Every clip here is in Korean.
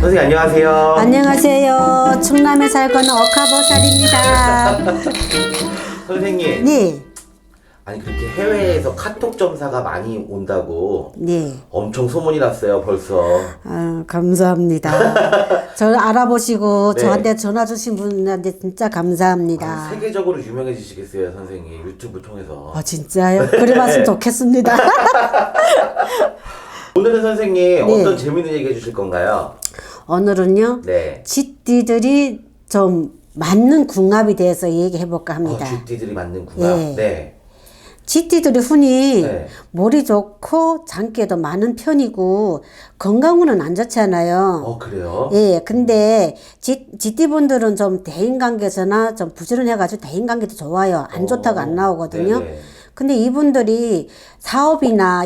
선생님 안녕하세요. 안녕하세요. 충남에 살고 있는 어카보살입니다. 선생님. 네, 아니 그렇게 해외에서 카톡 점사가 많이 온다고 네. 엄청 소문이 났어요 벌써. 아, 감사합니다. 저를 알아보시고 네. 저한테 전화 주신 분한테 진짜 감사합니다. 아니, 세계적으로 유명해지시겠어요 선생님 유튜브 통해서. 아, 진짜요? 그래 봤으면 좋겠습니다. 오늘은 선생님 네. 어떤 재밌는 얘기 해주실 건가요? 오늘은요, 네. 쥐띠들이 좀 맞는 궁합에 대해서 얘기해 볼까 합니다. 어, 쥐띠들이 맞는 궁합. 예. 네. 쥐띠들이 흔히 네. 머리 좋고 장기도 많은 편이고 건강운은 안 좋잖아요. 어 그래요? 예, 근데 지, 지띠분들은 좀 대인관계에서나 좀 부지런해가지고 대인관계도 좋아요. 안 좋다고 안 나오거든요. 네네. 근데 이분들이 사업이나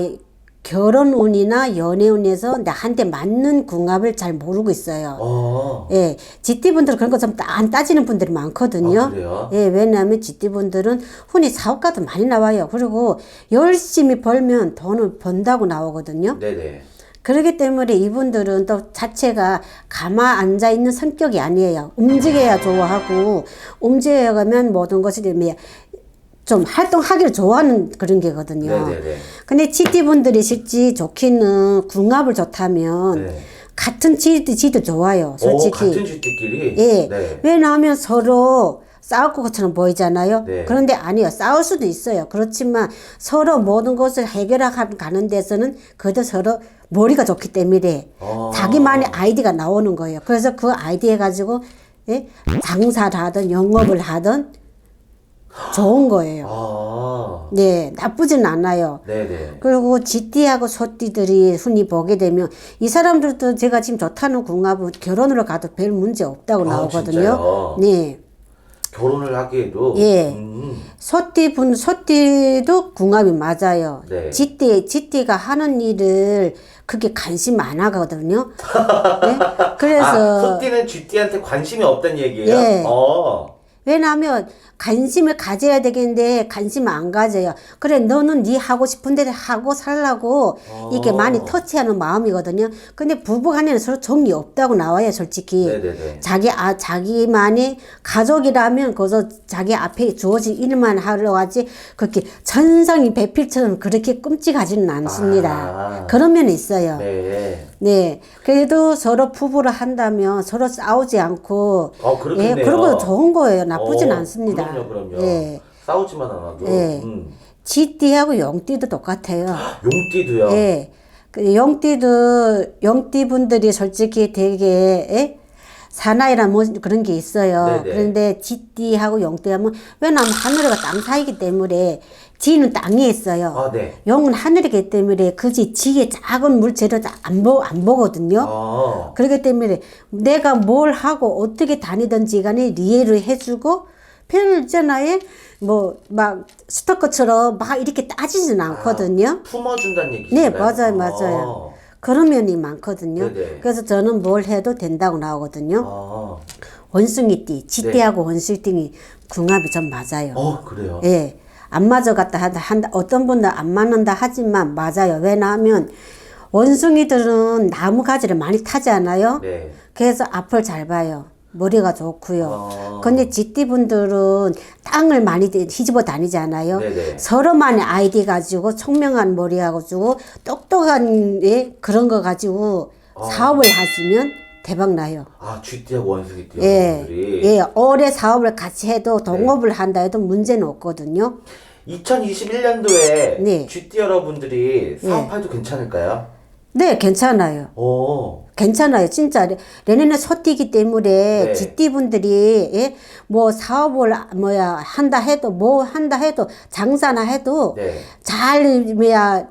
결혼운이나 연애운에서 나한테 맞는 궁합을 잘 모르고 있어요. 어. 예, 지띠분들 그런 거 좀 안 따지는 분들이 많거든요. 아, 그래요? 예, 왜냐하면 지띠분들은 흔히 사업가도 많이 나와요. 그리고 열심히 벌면 돈을 번다고 나오거든요. 네네. 그렇기 때문에 이분들은 또 자체가 가만 앉아 있는 성격이 아니에요. 움직여야 좋아하고 움직여야 가면 모든 것이 뭐 좀 활동하기를 좋아하는 그런 게거든요. 네네네. 근데 치띠분들이 실제 좋기는 궁합을 좋다면 네. 같은 지도 지도 좋아요. 오 솔직히. 같은 쥐띠끼리. 예. 네. 왜냐하면 서로 싸울 것처럼 보이잖아요. 네. 그런데 아니요. 싸울 수도 있어요. 그렇지만 서로 모든 것을 해결하고 가는 데서는 그래도 서로 머리가 좋기 때문에 아. 자기만의 아이디가 나오는 거예요. 그래서 그 아이디어 가지고 예? 장사를 하든 영업을 하든 좋은 거예요. 아. 네, 나쁘진 않아요. 네네. 그리고 쥐띠하고 소띠들이 흔히 보게 되면 이 사람들도 제가 지금 좋다는 궁합은 결혼으로 가도 별 문제 없다고 아, 나오거든요. 진짜요? 네. 결혼을 하기에도. 예. 음. 소띠 분, 소띠도 궁합이 맞아요. 네. 쥐띠, 쥐띠가 하는 일을 그게 관심 안 하거든요. 네? 아, 그래서, 소띠는 쥐띠한테 관심이 없다는 얘기예요? 예. 어. 왜냐하면 관심을 가져야 되겠는데 관심을 안 가져요. 그래 너는 네 하고 싶은 대로 하고 살라고 이렇게 어. 많이 터치하는 마음이거든요. 근데 부부간에는 서로 정이 없다고 나와요, 솔직히. 네네네. 자기 아 자기만의 가족이라면 거기서 자기 앞에 주어진 일만 하러 하지 그렇게 천상이 배필처럼 그렇게 끔찍하지는 않습니다. 아. 그런 면이 있어요. 네. 네. 그래도 서로 부부를 한다면 서로 싸우지 않고 어, 그렇겠네요. 예, 그런 거 좋은 거예요. 나쁘진 어, 않습니다. 그럼요, 그럼요. 예. 싸우지만 않아도. 예. 음. 쥐띠하고 용띠도 똑같아요. 용띠도요. 예. 그 용띠도 용띠 분들이 솔직히 되게 예? 사나이란 뭐 그런 게 있어요. 네네. 그런데 쥐띠하고 용띠 하면 왜냐하면 하늘과 땅 사이기 때문에 지는 땅에 있어요. 아, 네. 용은 하늘이기 때문에 그지 지의 작은 물체를 안, 보, 안 보거든요. 아. 그렇기 때문에 내가 뭘 하고 어떻게 다니든지 간에 이해를 해주고 표현을 있잖아요. 뭐, 막, 스토커처럼 막 이렇게 따지진 않거든요. 품어준다는 얘기죠. 네, 맞아요, 맞아요. 그런 면이 많거든요. 네네. 그래서 저는 뭘 해도 된다고 나오거든요. 아. 원숭이띠, 지띠하고 원숭이띠 궁합이 좀 맞아요. 어, 그래요. 예. 안 맞아 갔다 한다, 한다. 어떤 분들 안 맞는다 하지만 맞아요. 왜냐하면 원숭이들은 나무 가지를 많이 타지 않아요? 네. 그래서 앞을 잘 봐요. 머리가 좋고요. 아. 근데 지띠 분들은 땅을 많이 뒤집어 다니잖아요. 네네. 서로만의 아이디 가지고 청명한 머리 가지고 똑똑한 예, 그런 거 가지고 아. 사업을 하시면 대박 나요. 아, 쥐띠하고 원숭이띠 예, 분들이 예, 오래 사업을 같이 해도 네. 동업을 한다 해도 문제는 없거든요. 2021년도에 네. 쥐띠 여러분들이 사업해도 괜찮을까요? 네, 괜찮아요. 오. 괜찮아요. 진짜. 내년에 소띠기 때문에 네. 지띠분들이, 예? 뭐 사업을, 뭐야, 한다 해도, 뭐 한다 해도, 장사나 해도, 네. 잘, 뭐야,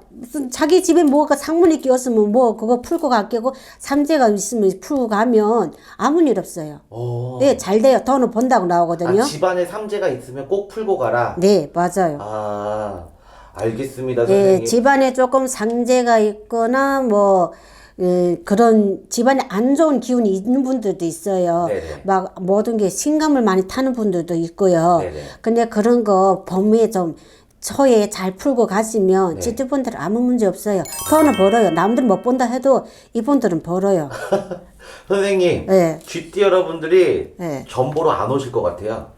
자기 집에 뭐가 상문이 끼었으면 뭐 그거 풀고 갈게고, 삼재가 있으면 풀고 가면 아무 일 없어요. 오. 예, 잘 돼요. 돈을 번다고 나오거든요. 아, 집안에 삼재가 있으면 꼭 풀고 가라. 네, 맞아요. 아, 알겠습니다, 예, 선생님. 집안에 조금 상재가 있거나 뭐 예, 그런 집안에 안 좋은 기운이 있는 분들도 있어요. 네네. 막 모든 게 신감을 많이 타는 분들도 있고요. 네네. 근데 그런 거 범위에 좀 처에 잘 풀고 네. 가시면 지주분들은 아무 문제 없어요. 돈을 벌어요. 남들 못 본다 해도 이분들은 벌어요. 선생님, 네. GT 여러분들이 네. 전보로 안 오실 것 같아요.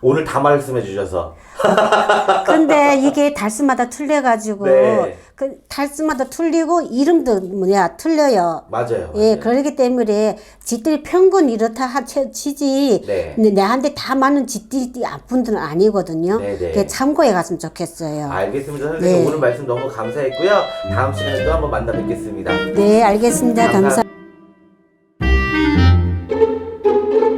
오늘 다 말씀해 주셔서. 근데 이게 달수마다 틀려가지고 네. 그 달수마다 틀리고 이름도 뭐냐 틀려요. 맞아요. 예, 맞아요. 그러기 때문에 지들이 평균 이렇다 하치- 치지. 네. 내한테 다 맞는 지들이 분들은 아니거든요. 네, 네. 그게 참고해 갔으면 좋겠어요. 알겠습니다. 선생님 네. 오늘 말씀 너무 감사했고요. 다음 시간에 또 한번 만나 뵙겠습니다. 네, 알겠습니다. 감사- 감사.